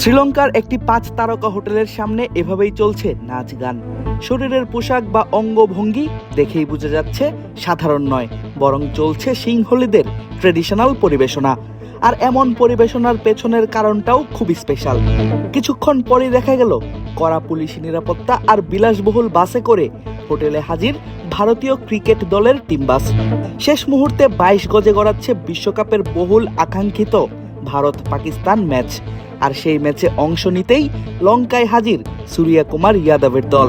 শ্রীলঙ্কার একটি পাঁচ তারকা হোটেলের সামনে এভাবেই চলছে নাচ গান। শরীরের পোশাক বা অঙ্গভঙ্গি দেখেই বোঝা যাচ্ছে সাধারণ নয়, বরং চলছে সিংহলীদের ট্রেডিশনাল পরিবেশনা। আর এমন পরিবেশনার পেছনের কারণটাও খুবই স্পেশাল। কিছুক্ষণ পরেই দেখা গেল, কড়া পুলিশি নিরাপত্তা আর বিলাসবহুল বাসে করে হোটেলে হাজির ভারতীয় ক্রিকেট দলের টিম বাস। শেষ মুহূর্তে বাইশ গজে গড়াচ্ছে বিশ্বকাপের বহুল আকাঙ্ক্ষিত ভারত পাকিস্তান ম্যাচ। আর সেই ম্যাচে অংশ নিতেই লঙ্কায় হাজির সূর্যা কুমার ইয়াদবের দল।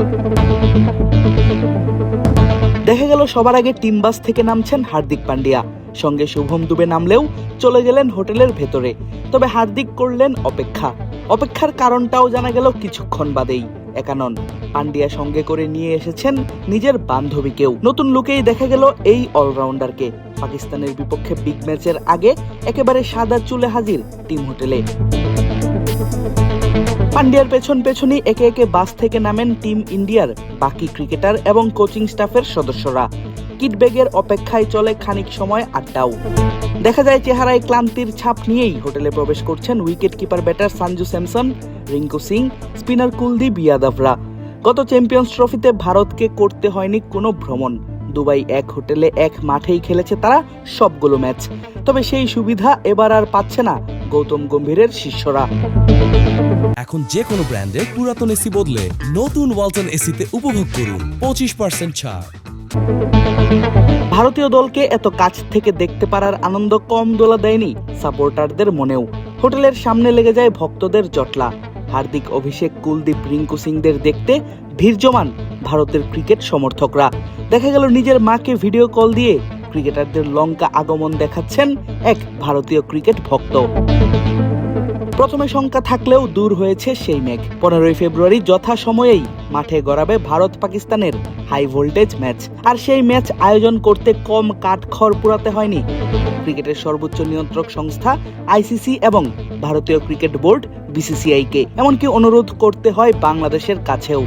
দেখা গেল সবার আগে টিম বাস থেকে নামছেন হার্দিক পান্ডিয়া সঙ্গে শুভম দুবে নামলেও চলে গেলেন হোটেলের ভেতরে। তবে হার্দিক করলেন অপেক্ষা। অপেক্ষার কারণটাও জানা গেল কিছুক্ষণ বাদেই। একানন পান্ডিয়া সঙ্গে করে নিয়ে এসেছেন নিজের বান্ধবীকেও। নতুন লুকেই দেখা গেল এই অলরাউন্ডারকে। পাকিস্তানের বিপক্ষে বিগ ম্যাচের আগে একেবারে সাদা চুলে হাজির টিম হোটেলে। পান্ডিয়ার পেছন পেছনই একে একে বাস থেকে নামেন টিম ইন্ডিয়ার বাকি ক্রিকেটার এবং কোচিং স্টাফের সদস্যরা। কিট ব্যাগের অপেক্ষায় চলে খানিক সময় আড্ডাও। দেখা যায় চেহারায় ক্লান্তির ছাপ নিয়েই হোটেলে প্রবেশ করছেন wicket keeper batter Sanju Samson, Rinku Singh, spinner Kuldeep ইয়াদভরা গত চ্যাম্পিয়ন্স ট্রফিতে ভারতকে করতে হয়নি কোনো ভ্রমণ। দুবাই এক হোটেলে এক মাঠেই খেলেছে তারা সবগুলো ম্যাচ। তবে সেই সুবিধা এবার আর পাচ্ছে না গৌতম গম্ভীরের শিষ্যরা। এখন যে কোনো ব্র্যান্ডের পুরাতন এসি বদলে নতুন ওয়ালটন এসিতে উপভোগ করুন পঁচিশ পার্সেন্ট ছাড়। ভারতীয় দলকে এত কাছ থেকে দেখতে পারার আনন্দ কম দোলা দেয়নি সাপোর্টারদের মনেও। হোটেলের সামনে লেগে যায় ভক্তদের জটলা। হার্দিক অভিষেক কুলদীপ রিঙ্কু সিংদের দেখতে ভিড় জমান ভারতের ক্রিকেট সমর্থকরা। দেখা গেল নিজের মাকে ভিডিও কল দিয়ে ক্রিকেটারদের লঙ্কা আগমন দেখাচ্ছেন এক ভারতীয় ক্রিকেট ভক্ত। প্রথমে শঙ্কা থাকলেও দূর হয়েছে সেই মেঘ। পনেরোই ফেব্রুয়ারি যথাসময়েই মাঠে গড়াবে ভারত পাকিস্তানের হাই ভোল্টেজ ম্যাচ। আর সেই ম্যাচ আয়োজন করতে কম কাঠখড় পোড়াতে হয়নি। ক্রিকেটের সর্বোচ্চ নিয়ন্ত্রক সংস্থা, আইসিসি এবং ভারতীয় ক্রিকেট বোর্ড, বিসিসিআইকে। এমনকি অনুরোধ করতে হয় বাংলাদেশের কাছেও।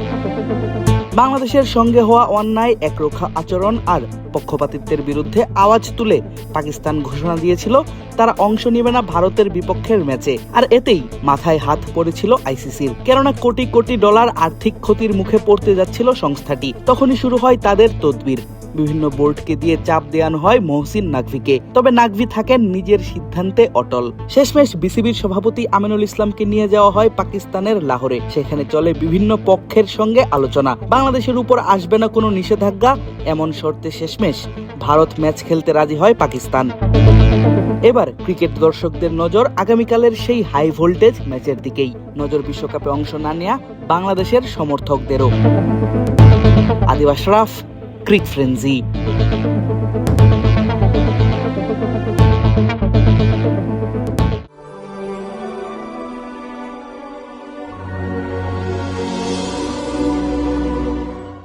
বাংলাদেশের সঙ্গে হওয়া অন্যায় একরক্ষা আচরণ আর পক্ষপাতিত্বের বিরুদ্ধে আওয়াজ তুলে পাকিস্তান ঘোষণা দিয়েছিল, তারা অংশ নেবে না ভারতের বিপক্ষের ম্যাচে। আর এতেই মাথায় হাত পড়েছিল আইসিসির। কেননা কোটি কোটি ডলার আর্থিক ক্ষতির মুখে পড়তে যাচ্ছিল সংস্থাটি। তখনই শুরু হয় তাদের তদবির। বিভিন্ন বোর্ডকে দিয়ে চাপ দেওয়ানো হয় মহসিন নাকভিকে তবে নাকভি থাকেন নিজের সিদ্ধান্তে অটল। শেষমেশ বিসিবির সভাপতি আমিনুল ইসলামকে নিয়ে যাওয়া হয় পাকিস্তানের লাহোরে। সেখানে চলে বিভিন্ন পক্ষের সঙ্গে আলোচনা। বাংলাদেশের উপর আসবে না কোনো নিষেধাজ্ঞা, এমন শর্তে শেষমেশ ভারত ম্যাচ খেলতে রাজি হয় পাকিস্তান। এবার ক্রিকেট দর্শকদের নজর আগামীকালের সেই হাই ভোল্টেজ ম্যাচের দিকেই। নজর বিশ্বকাপে অংশ না নেয়া বাংলাদেশের সমর্থকদেরও। আদিবাস রাফ Greek frenzy.